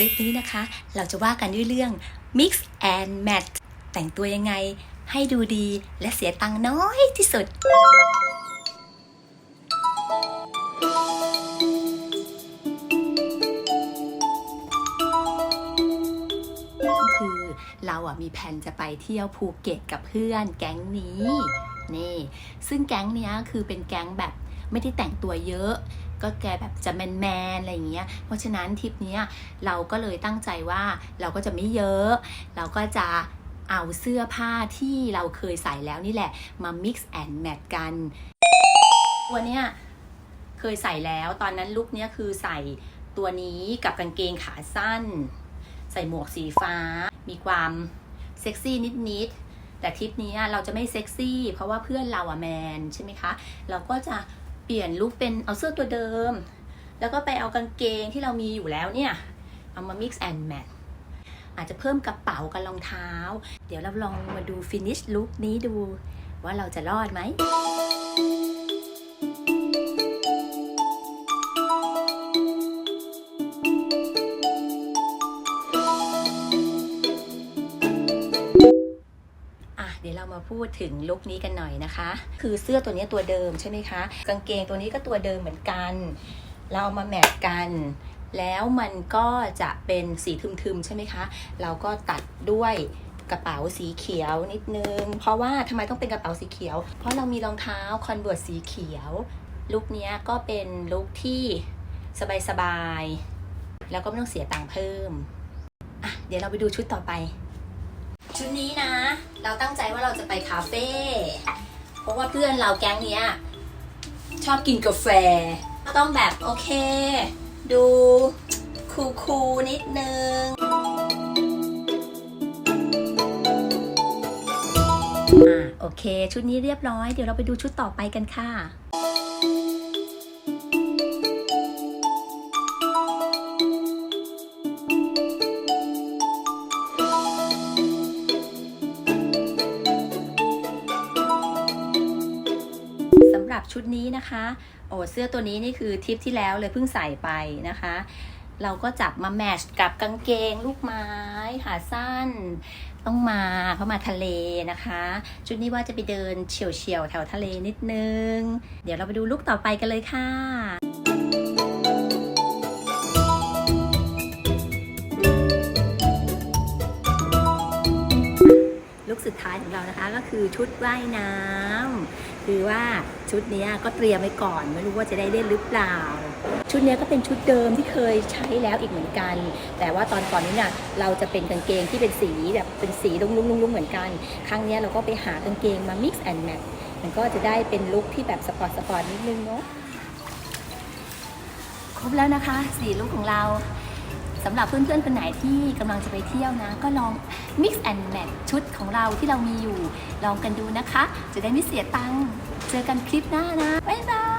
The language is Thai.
ลิปนี้นะคะ เราจะว่ากันด้วยเรื่อง mix and match แต่งตัวยังไงให้ดูดีและเสียตังค์น้อยที่สุด คือเราอะมีแผนจะไปเที่ยวภูเก็ตกับเพื่อนแก๊งนี้ นี่ ซึ่งแก๊งเนี้ยคือเป็นแก๊งแบบไม่ได้แต่งตัวเยอะ ก็แกแบบจะแมนแมนๆอะไรอย่างเงี้ย เพราะฉะนั้นทริปนี้เราก็เลยตั้งใจว่าเราก็จะไม่เยอะ เราก็จะเอาเสื้อผ้าที่เราเคยใส่แล้วนี่แหละ มา mix and match กันตัวเนี้ยเคยใส่แล้วตอนนั้นลุคเนี้ยคือใส่ตัวนี้กับกางเกงขาสั้น ใส่หมวกสีฟ้า มีความเซ็กซี่นิดๆแต่ทริปนี้เราจะไม่เซ็กซี่ เพราะว่าเพื่อนเราอะแมนใช่ไหมคะ เราก็จะ เปลี่ยนลุคเป็นเอาเสื้อตัวเดิม แล้วก็ไปเอากางเกงที่เรามีอยู่แล้วเนี่ย เอามา mix and match อาจจะเพิ่มกระเป๋ากับรองเท้า เดี๋ยวเราลองมาดู finish look นี้ดู ว่าเราจะรอดไหม มาพูดถึงลุคนี้กันหน่อยนะคะ คือเสื้อตัวนี้ตัวเดิมใช่ไหมคะ กางเกงตัวนี้ก็ตัวเดิมเหมือนกัน เราเอามาแมทกัน แล้วมันก็จะเป็นสีทึมๆใช่ไหมคะ เราก็ตัดด้วยกระเป๋าสีเขียวนิดนึง เพราะว่าทำไมต้องเป็นกระเป๋าสีเขียว เพราะเรามีรองเท้าคอนเวิร์ตสีเขียว ลุคนี้ก็เป็นลุคที่สบายๆ แล้วก็ไม่ต้องเสียตังค์เพิ่ม อะ เดี๋ยวเราไปดูชุดต่อไป ชุดนี้นะ เราตั้งใจว่าเราจะไปคาเฟ่เพราะว่าเพื่อนเราแก๊งเนี้ยชอบกินกาแฟต้องแบบโอเค ดูคูคูลนิดนึง อ่าโอเค ชุดนี้เรียบร้อย เดี๋ยวเราไปดูชุดต่อไปกันค่ะ สำหรับชุดนี้นะคะ โอ้เสื้อตัวนี้นี่คือทริปที่แล้วเลยเพิ่งใส่ไปนะคะ เราก็จับมาแมชกับกางเกงลูกไม้ขาสั้น ต้องมาเพราะมาทะเลนะคะ ชุดนี้ว่าจะไปเดินเฉียวเฉียวๆแถวทะเลนิดนึง เดี๋ยวเราไปดูลุกต่อไปกันเลยค่ะ ลุกสุดท้ายของเรานะคะ ก็คือชุดว่ายน้ำคือว่าชุดนี้ก็เตรียมไว้ก่อน ไม่รู้ว่าจะได้เล่นหรือเปล่า ชุดนี้ก็เป็นชุดเดิมที่เคยใช้แล้วอีกเหมือนกัน แต่ว่าตอนก่อนนี้เนี่ยเราจะเป็นกางเกงที่เป็นสีแบบเป็นสีลุงลุงลุงลุงเหมือนกัน ครั้งนี้เราก็ไปหากางเกงมา mix and match มันก็จะได้เป็นลุคที่แบบสปอร์ตสปอร์ตนิดนึงเนาะครบแล้วนะคะสีลุคของเรา สำหรับเพื่อนๆคนไหนที่กำลังจะไปเที่ยวนะ ก็ลอง mix and match ชุดของเราที่เรามีอยู่ ลองกันดูนะคะ จะได้ไม่เสียตังค์เจอกันคลิปหน้านะ บ๊ายบาย